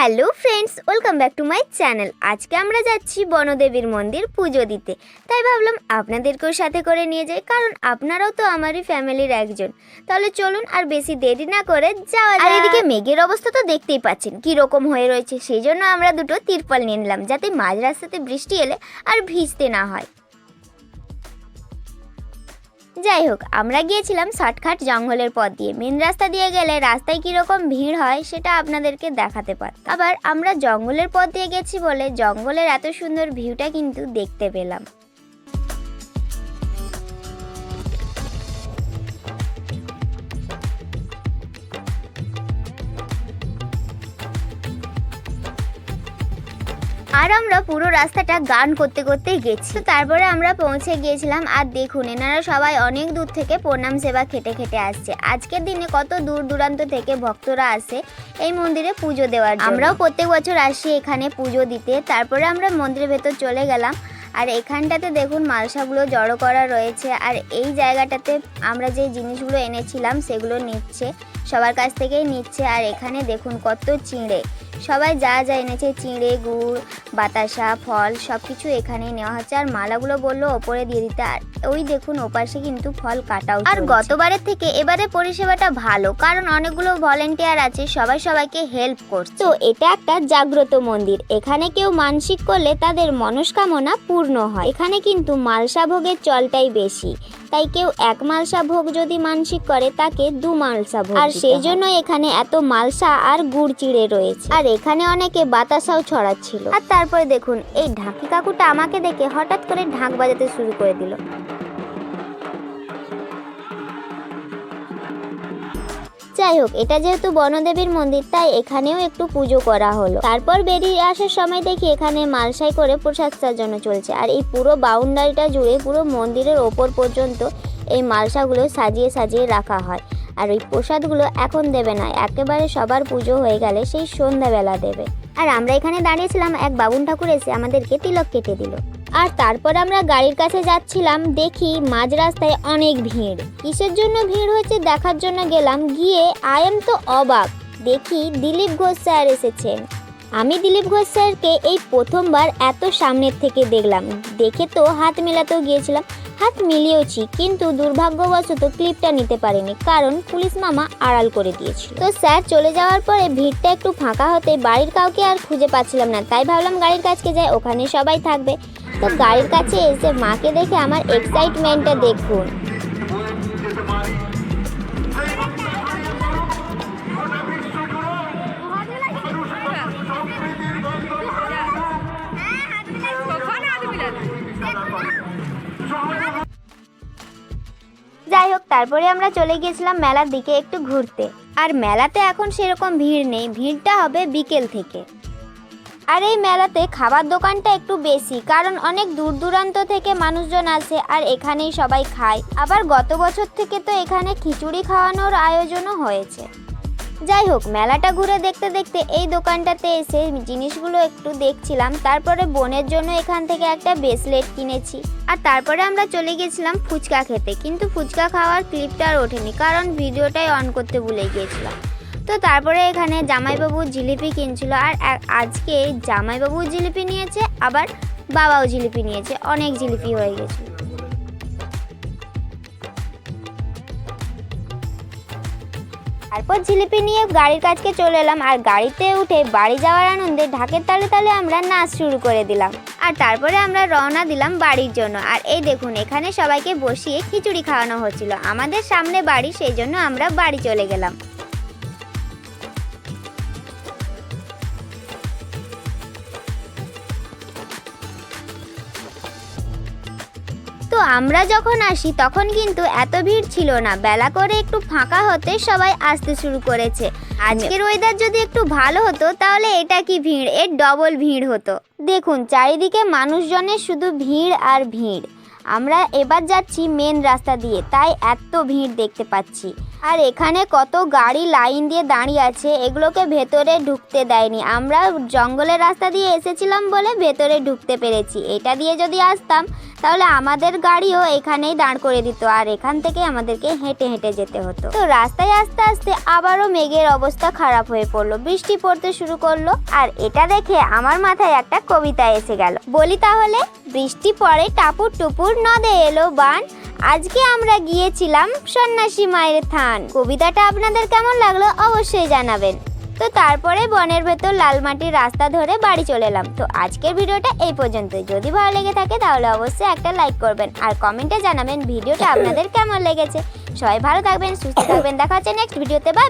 Hello friends welcome back to my channel. আজকে আমরা যাচ্ছি বনদেবীর মন্দির পুজো দিতে। তাই ভাবলাম আপনাদেরকেও সাথে করে নিয়ে যাই কারণ আপনারাও তো আমারই ফ্যামিলির একজন। তাহলে চলুন আর বেশি দেরি না করে যাওয়া আর এদিকে মেঘের অবস্থা তো দেখতেই পাচ্ছেন কি রকম হয়ে রয়েছে। সেই জন্য আমরা দুটো তিরপল নিয়ে নিলাম যাতে মাঝ রাস্তাতে বৃষ্টি এলে আর ভিজতে না হয়। যাই হোক, আমরা গিয়েছিলাম শর্টঘাট জঙ্গলের পথ দিয়ে। মেন রাস্তা দিয়ে গেলে রাস্তায় কীরকম ভিড় হয় সেটা আপনাদেরকে দেখাতে পার। আবার আমরা জঙ্গলের পথ দিয়ে গেছি বলে জঙ্গলের এত সুন্দর ভিউটা কিন্তু দেখতে পেলাম। আর আমরা পুরো রাস্তাটা গান করতে করতেই গেছি। তো তারপরে আমরা পৌঁছে গিয়েছিলাম, আর দেখুন, এনারা সবাই অনেক দূর থেকে প্রণাম সেবা খেটে খেটে আসছে। আজকের দিনে কত দূর দূরান্ত থেকে ভক্তরা আসে এই মন্দিরে পুজো দেওয়ার আমরাও প্রত্যেক বছর আসি এখানে পুজো দিতে। তারপরে আমরা মন্দিরের ভেতর চলে গেলাম। আর এখানটাতে দেখুন, মালসাগুলো জড়ো করা রয়েছে। আর এই জায়গাটাতে আমরা যে জিনিসগুলো এনেছিলাম, সেগুলো নিচ্ছে, সবার কাছ থেকেই নিচ্ছে। আর এখানে দেখুন, কত চিঁড়ে। সবাই যা যা এনেছে চিঁড়ে গুড় বাতাসা ফল সব কিছু এখানেই নেওয়া হচ্ছে। আর মালাগুলো বলল ওপরে দিয়ে দিতে। আর ওই দেখুন ওপাশে কিন্তু ফল কাটাও আর গতবারের থেকে এবারে পরিষেবাটা ভালো কারণ অনেকগুলো ভলেন্টিয়ার আছে সবাই সবাইকে হেল্প করছে। তো এটা একটা জাগ্রত মন্দির। এখানে কেউ মানসিক করলে তাদের মনস্কামনা পূর্ণ হয়। এখানে কিন্তু মালসা ভোগের চলটাই বেশি। তাই কেউ এক মালসা ভোগ যদি মানসিক করে তাকে দু মালসা ভোগ আর সেই জন্য এখানে এত মালসা আর গুড় চিড়ে রয়েছে। আর এখানে অনেকে বাতাসাও ছড়াচ্ছিল। আর তারপরে দেখুন এই ঢাকি কাকুটা আমাকে দেখে হঠাৎ করে ঢাক বাজাতে শুরু করে দিল। যাই হোক, এটা যেহেতু বনদেবীর মন্দির, তাই এখানেও একটু পুজো করা হলো। তারপর বেরিয়ে আসার সময় দেখি এখানে মালসাই করে প্রসাদ সাজানো চলছে। আর এই পুরো বাউন্ডারিটা জুড়ে পুরো মন্দিরের ওপর পর্যন্ত এই মালসাগুলো সাজিয়ে সাজিয়ে রাখা হয়। আর ওই প্রসাদগুলো এখন দেবে না, একেবারে সবার পুজো হয়ে গেলে সেই সন্ধ্যাবেলা দেবে। আর আমরা এখানে দাঁড়িয়েছিলাম, এক বাবুন ঠাকুর এসে আমাদেরকে তিলক কেটে দিল। আর তারপর আমরা গাড়ির কাছে যাচ্ছিলাম, দেখি মাঝ রাস্তায় অনেক ভিড়। কিসের জন্য ভিড় হয়েছে দেখার জন্য গেলাম, গিয়ে আই এম তো অবাক। দেখি দিলীপ ঘোষ স্যার এসেছেন। আমি দিলীপ ঘোষ স্যারকে এই প্রথমবার এত সামনের থেকে দেখলাম। দেখে তো হাত মেলাতেও গিয়েছিলাম, হাত মিলিয়েওছি, কিন্তু দুর্ভাগ্যবশত ক্লিপটা নিতে পারিনি, কারণ পুলিশ মামা আড়াল করে দিয়েছিল। তো স্যার চলে যাওয়ার পরে ভিড়টা একটু ফাঁকা হতে বাড়ির কাউকে আর খুঁজে পাচ্ছিলাম না, তাই ভাবলাম গাড়ির কাছকে যাই, ওখানে সবাই থাকবে। তো গাড়ির কাছে এসে মাকে দেখে আমার এক্সাইটমেন্টটা দেখুন। যাই হোক, তারপরে আমরা চলে গিয়েছিলাম মেলার দিকে একটু ঘুরতে। আর মেলাতে এখন সেরকম ভিড় নেই, ভিড়টা হবে বিকেল থেকে। আর এই মেলাতে খাবার দোকানটা একটু বেশি, কারণ অনেক দূর দূরান্ত থেকে মানুষজন আসে আর এখানেই সবাই খায়। আবার গত বছর থেকে তো এখানে খিচুড়ি খাওয়ানোর আয়োজনও হয়েছে। যাই হোক, মেলাটা ঘুরে দেখতে দেখতে এই দোকানটাতে এসে জিনিসগুলো একটু দেখছিলাম, তারপরে বোনের জন্য এখান থেকে একটা ব্রেসলেট কিনেছি। আর তারপরে আমরা চলে গেছিলাম ফুচকা খেতে, কিন্তু ফুচকা খাওয়ার ক্লিপটা আর ওঠেনি, কারণ ভিডিওটাই অন করতে ভুলে গিয়েছিলাম। তো তারপরে এখানে জামাইবাবু জিলিপি কিনছিল আর আজকে জামাইবাবু জিলিপি নিয়েছে, আবার বাবাও জিলিপি নিয়েছে, অনেক জিলিপি হয়ে গেছে। তারপর জিলিপি নিয়ে গাড়ির কাছকে চলে এলাম, আর গাড়িতে উঠে বাড়ি যাওয়ার আনন্দে ঢাকের তালে তালে আমরা নাচ শুরু করে দিলাম। আর তারপরে আমরা রওনা দিলাম বাড়ির জন্য। আর এই দেখুন, এখানে সবাইকে বসিয়ে খিচুড়ি খাওয়ানো হচ্ছিল। আমাদের সামনে বাড়ি, সেই জন্য আমরা বাড়ি চলে গেলাম। তো আমরা যখন আসি, তখন কিন্তু এত ভিড় ছিল না। বেলা করে একটু ফাঁকা হতে সবাই আসতে শুরু করেছে। আজকের ওয়েদার যদি একটু ভালো হতো, তাহলে এটা কি ভিড়? এর ডবল ভিড় হতো। দেখুন, চারিদিকে মানুষজনের শুধু ভিড় আর ভিড়। আমরা এবার যাচ্ছি মেন রাস্তা দিয়ে, তাই এত ভিড় দেখতে পাচ্ছি। আর এখানে কত গাড়ি লাইন দিয়ে দাঁড়িয়ে আছে, এগুলোকে ভেতরে ঢুকতে দেয়নি। আমরা জঙ্গলের রাস্তা দিয়ে এসেছিলাম বলে ভেতরে ঢুকতে পেরেছি। এটা দিয়ে যদি আসতাম, তাহলে আমাদের গাড়িও এখানেই দাঁড় করে দিত আর এখান থেকে আমাদেরকে হেঁটে হেঁটে যেতে হতো। তো রাস্তায় আস্তে আস্তে আবারও মেঘের অবস্থা খারাপ হয়ে পড়ল। বৃষ্টি পড়তে শুরু করল আর এটা দেখে আমার মাথায় একটা কবিতা এসে গেল। বলি তাহলে, বৃষ্টি পড়ে টাপুর টুপুর নদে এলো বান আজকে আমরা গিয়েছিলাম সন্ন্যাসী মায়ের থান। কবিতাটা আপনাদের কেমন লাগল অবশ্যই জানাবেন। তো তারপরে বনের ভেতর লাল মাটির রাস্তা ধরে বাড়ি চলে এলাম। তো আজকের ভিডিওটা এই পর্যন্ত যদি ভালো লেগে থাকে তাহলে অবশ্যই একটা লাইক করবেন। আর কমেন্টে জানাবেন ভিডিওটা আপনাদের কেমন লেগেছে। সবাই ভালো থাকবেন, সুস্থ থাকবেন। দেখা হচ্ছে নেক্সট ভিডিওতে। বাই